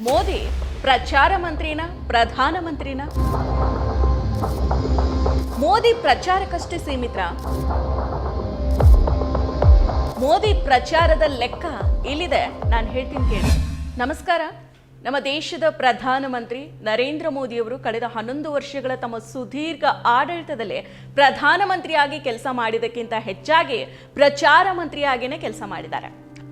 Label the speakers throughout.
Speaker 1: ಮೋದಿ ಪ್ರಚಾರ ಮಂತ್ರಿನ, ಪ್ರಧಾನ ಮಂತ್ರಿನ. ಮೋದಿ ಪ್ರಚಾರಕ್ಕಷ್ಟೇ ಸೀಮಿತ ಮೋದಿ ಪ್ರಚಾರದ ಲೆಕ್ಕ ಇಲ್ಲಿದೆ. ನಾನು ಹೇಳ್ತೀನಿ ಕೇಳಿ. ನಮಸ್ಕಾರ. ನಮ್ಮ ದೇಶದ ಪ್ರಧಾನಮಂತ್ರಿ ನರೇಂದ್ರ ಮೋದಿಯವರು ಕಳೆದ ಹನ್ನೊಂದು ವರ್ಷಗಳ ತಮ್ಮ ಸುದೀರ್ಘ ಆಡಳಿತದಲ್ಲಿ ಪ್ರಧಾನಮಂತ್ರಿಯಾಗಿ ಕೆಲಸ ಮಾಡಿದಕ್ಕಿಂತ ಹೆಚ್ಚಾಗಿ ಪ್ರಚಾರ ಮಂತ್ರಿಯಾಗಿನೇ ಕೆಲಸ ಮಾಡಿದ್ದಾರೆ.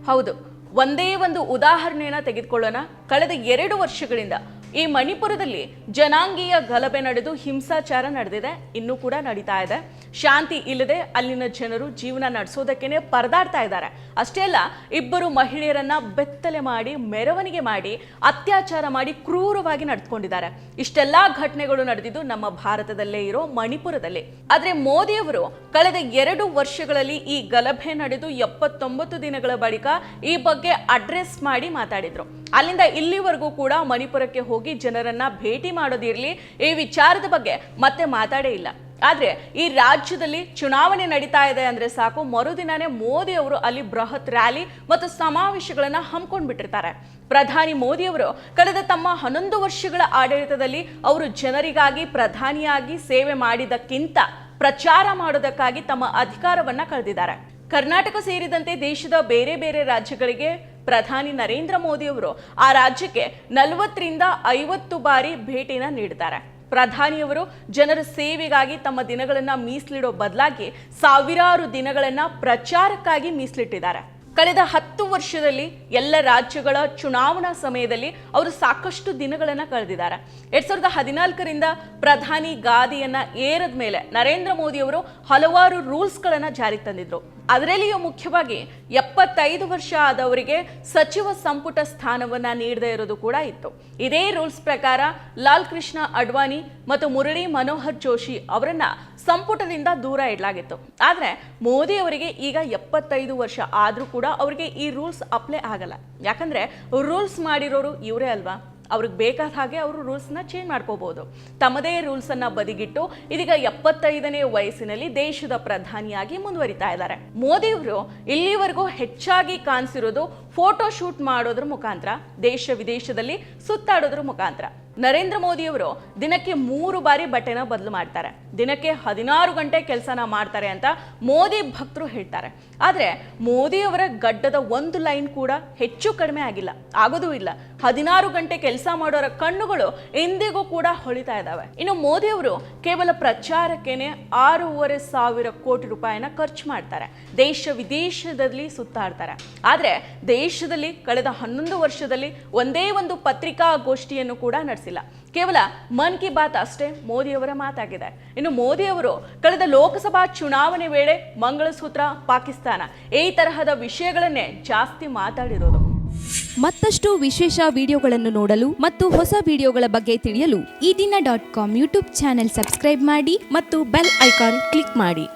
Speaker 1: ಹೌದು. ಒಂದೇ ಒಂದು ಉದಾಹರಣೆಯನ್ನ ತೆಗೆದುಕೊಳ್ಳೋಣ. ಕಳೆದ ಎರಡು ವರ್ಷಗಳಿಂದ ಈ ಮಣಿಪುರದಲ್ಲಿ ಜನಾಂಗೀಯ ಗಲಭೆ ನಡೆದು ಹಿಂಸಾಚಾರ ನಡೆದಿದೆ. ಇನ್ನೂ ಕೂಡ ನಡೀತಾ ಇದೆ. ಶಾಂತಿ ಇಲ್ಲದೆ ಅಲ್ಲಿನ ಜನರು ಜೀವನ ನಡೆಸೋದಕ್ಕೇನೆ ಪರದಾಡ್ತಾ ಇದ್ದಾರೆ. ಅಷ್ಟೇ ಅಲ್ಲ, ಇಬ್ಬರು ಮಹಿಳೆಯರನ್ನ ಬೆತ್ತಲೆ ಮಾಡಿ, ಮೆರವಣಿಗೆ ಮಾಡಿ, ಅತ್ಯಾಚಾರ ಮಾಡಿ ಕ್ರೂರವಾಗಿ ನಡೆದುಕೊಂಡಿದ್ದಾರೆ. ಇಷ್ಟೆಲ್ಲಾ ಘಟನೆಗಳು ನಡೆದಿದ್ದು ನಮ್ಮ ಭಾರತದಲ್ಲೇ ಇರೋ ಮಣಿಪುರದಲ್ಲಿ. ಆದ್ರೆ ಮೋದಿಯವರು ಕಳೆದ ಎರಡು ವರ್ಷಗಳಲ್ಲಿ ಈ ಗಲಭೆ ನಡೆದು ಎಪ್ಪತ್ತೊಂಬತ್ತು ದಿನಗಳ ಬಳಿಕ ಈ ಬಗ್ಗೆ ಅಡ್ರೆಸ್ ಮಾಡಿ ಮಾತಾಡಿದ್ರು. ಅಲ್ಲಿಂದ ಇಲ್ಲಿವರೆಗೂ ಕೂಡ ಮಣಿಪುರಕ್ಕೆ ಹೋಗಿ ಜನರನ್ನ ಭೇಟಿ ಮಾಡೋದಿರಲಿ, ಈ ವಿಚಾರದ ಬಗ್ಗೆ ಮತ್ತೆ ಮಾತಾಡೇ ಇಲ್ಲ. ಆದ್ರೆ ಈ ರಾಜ್ಯದಲ್ಲಿ ಚುನಾವಣೆ ನಡೀತಾ ಇದೆ ಅಂದರೆ ಸಾಕು. ಮರುದಿನನೇ ಮೋದಿ ಅವರು ಅಲ್ಲಿ ಬೃಹತ್ ರ್ಯಾಲಿ ಮತ್ತು ಸಮಾವೇಶಗಳನ್ನು ಹಮ್ಮಿಕೊಂಡು ಬಿಟ್ಟಿರ್ತಾರೆ. ಪ್ರಧಾನಿ ಮೋದಿಯವರು ಕಳೆದ ತಮ್ಮ ಹನ್ನೊಂದು ವರ್ಷಗಳ ಆಡಳಿತದಲ್ಲಿ ಅವರು ಜನರಿಗಾಗಿ, ಪ್ರಧಾನಿಯಾಗಿ ಸೇವೆ ಮಾಡಿದಕ್ಕಿಂತ ಪ್ರಚಾರ ಮಾಡೋದಕ್ಕಾಗಿ ತಮ್ಮ ಅಧಿಕಾರವನ್ನು ಕಳೆದಿದ್ದಾರೆ. ಕರ್ನಾಟಕ ಸೇರಿದಂತೆ ದೇಶದ ಬೇರೆ ಬೇರೆ ರಾಜ್ಯಗಳಿಗೆ ಪ್ರಧಾನಿ ನರೇಂದ್ರ ಮೋದಿಯವರು ಆ ರಾಜ್ಯಕ್ಕೆ ನಲವತ್ತರಿಂದ ಐವತ್ತು ಬಾರಿ ಭೇಟಿನ ನೀಡಿದ್ದಾರೆ. ಪ್ರಧಾನಿಯವರು ಜನರ ಸೇವೆಗಾಗಿ ತಮ್ಮ ದಿನಗಳನ್ನು ಮೀಸಲಿಡೋ ಬದಲಾಗಿ ಸಾವಿರಾರು ದಿನಗಳನ್ನು ಪ್ರಚಾರಕ್ಕಾಗಿ ಮೀಸಲಿಟ್ಟಿದ್ದಾರೆ. ಕಳೆದ ಹತ್ತು ವರ್ಷದಲ್ಲಿ ಎಲ್ಲ ರಾಜ್ಯಗಳ ಚುನಾವಣಾ ಸಮಯದಲ್ಲಿ ಅವರು ಸಾಕಷ್ಟು ದಿನಗಳನ್ನ ಕಳೆದಿದ್ದಾರೆ. ಎರಡ್ ಸಾವಿರದ ಹದಿನಾಲ್ಕರಿಂದ ಪ್ರಧಾನಿ ಗಾದಿಯನ್ನ ಏರದ ಮೇಲೆ ನರೇಂದ್ರ ಮೋದಿ ಅವರು ಹಲವಾರು ರೂಲ್ಸ್ಗಳನ್ನು ಜಾರಿಗೆ ತಂದಿದ್ರು. ಅದರಲ್ಲಿಯೂ ಮುಖ್ಯವಾಗಿ ಎಪ್ಪತ್ತೈದು ವರ್ಷ ಆದವರಿಗೆ ಸಚಿವ ಸಂಪುಟ ಸ್ಥಾನವನ್ನ ನೀಡದೇ ಇರೋದು ಕೂಡ ಇತ್ತು. ಇದೇ ರೂಲ್ಸ್ ಪ್ರಕಾರ ಲಾಲ್ ಕೃಷ್ಣ ಅಡ್ವಾಣಿ ಮತ್ತು ಮುರಳಿ ಮನೋಹರ್ ಜೋಶಿ ಅವರನ್ನ ಸಂಪುಟದಿಂದ ದೂರ ಇಡಲಾಗಿತ್ತು. ಆದ್ರೆ ಮೋದಿ ಅವರಿಗೆ ಈಗ ಎಪ್ಪತ್ತೈದು ವರ್ಷ ಆದ್ರೂ ಕೂಡ ಅವರಿಗೆ ಈ ರೂಲ್ಸ್ ಅಪ್ಲೈ ಆಗಲ್ಲ. ಯಾಕಂದ್ರೆ ರೂಲ್ಸ್ ಮಾಡಿರೋರು ಇವರೇ ಅಲ್ವಾ? ಅವ್ರಿಗೆ ಬೇಕಾದ ಹಾಗೆ ಅವರು ರೂಲ್ಸ್ನ ಚೇಂಜ್ ಮಾಡ್ಕೋಬೋದು. ತಮ್ಮದೇ ರೂಲ್ಸನ್ನು ಬದಿಗಿಟ್ಟು ಇದೀಗ ಎಪ್ಪತ್ತೈದನೇ ವಯಸ್ಸಿನಲ್ಲಿ ದೇಶದ ಪ್ರಧಾನಿಯಾಗಿ ಮುಂದುವರಿತಾ ಇದ್ದಾರೆ. ಮೋದಿಯವರು ಇಲ್ಲಿವರೆಗೂ ಹೆಚ್ಚಾಗಿ ಕಾಣಿಸಿರೋದು ಫೋಟೋ ಶೂಟ್ ಮಾಡೋದ್ರ ಮುಖಾಂತರ, ದೇಶ ವಿದೇಶದಲ್ಲಿ ಸುತ್ತಾಡೋದ್ರ ಮುಖಾಂತರ. ನರೇಂದ್ರ ಮೋದಿ ಅವರು ದಿನಕ್ಕೆ ಮೂರು ಬಾರಿ ಬಟ್ಟೆನ ಬದಲು ಮಾಡ್ತಾರೆ. ದಿನಕ್ಕೆ ಹದಿನಾರು ಗಂಟೆ ಕೆಲಸನ ಮಾಡ್ತಾರೆ ಅಂತ ಮೋದಿ ಭಕ್ತರು ಹೇಳ್ತಾರೆ. ಆದರೆ ಮೋದಿ ಅವರ ಗಡ್ಡದ ಒಂದು ಲೈನ್ ಕೂಡ ಹೆಚ್ಚು ಕಡಿಮೆ ಆಗಿಲ್ಲ, ಆಗೋದೂ ಇಲ್ಲ. ಹದಿನಾರು ಗಂಟೆ ಕೆಲಸ ಮಾಡೋರ ಕಣ್ಣುಗಳು ಇಂದಿಗೂ ಕೂಡ ಹೊಳಿತಾ ಇದ್ದಾವೆ ಇನ್ನು ಮೋದಿ ಅವರು ಕೇವಲ ಪ್ರಚಾರಕ್ಕೇನೆ ಆರೂವರೆ ಸಾವಿರ ಕೋಟಿ ರೂಪಾಯಿನ ಖರ್ಚು ಮಾಡ್ತಾರೆ. ದೇಶ ವಿದೇಶದಲ್ಲಿ ಸುತ್ತಾಡ್ತಾರೆ. ಆದರೆ ದೇಶದಲ್ಲಿ ಕಳೆದ ಹನ್ನೊಂದು ವರ್ಷದಲ್ಲಿ ಒಂದೇ ಒಂದು ಪತ್ರಿಕಾಗೋಷ್ಠಿಯನ್ನು ಕೂಡ ಕೇವಲ ಮನ್ ಕಿ ಬಾತ್ ಅಷ್ಟೇ ಮೋದಿಯವರ ಮಾತಾಗಿದೆ. ಇನ್ನು ಮೋದಿಯವರು ಕಳೆದ ಲೋಕಸಭಾ ಚುನಾವಣೆ ವೇಳೆ ಮಂಗಳಸೂತ್ರ, ಪಾಕಿಸ್ತಾನ ಈ ತರಹದ ವಿಷಯಗಳನ್ನೇ ಜಾಸ್ತಿ ಮಾತಾಡಿರೋದು.
Speaker 2: ಮತ್ತಷ್ಟು ವಿಶೇಷ ವಿಡಿಯೋಗಳನ್ನು ನೋಡಲು ಮತ್ತು ಹೊಸ ವಿಡಿಯೋಗಳ ಬಗ್ಗೆ ತಿಳಿಯಲು Eedina dot com YouTube channel subscribe ಮಾಡಿ ಮತ್ತು ಬೆಲ್ ಐಕಾನ್ ಕ್ಲಿಕ್ ಮಾಡಿ.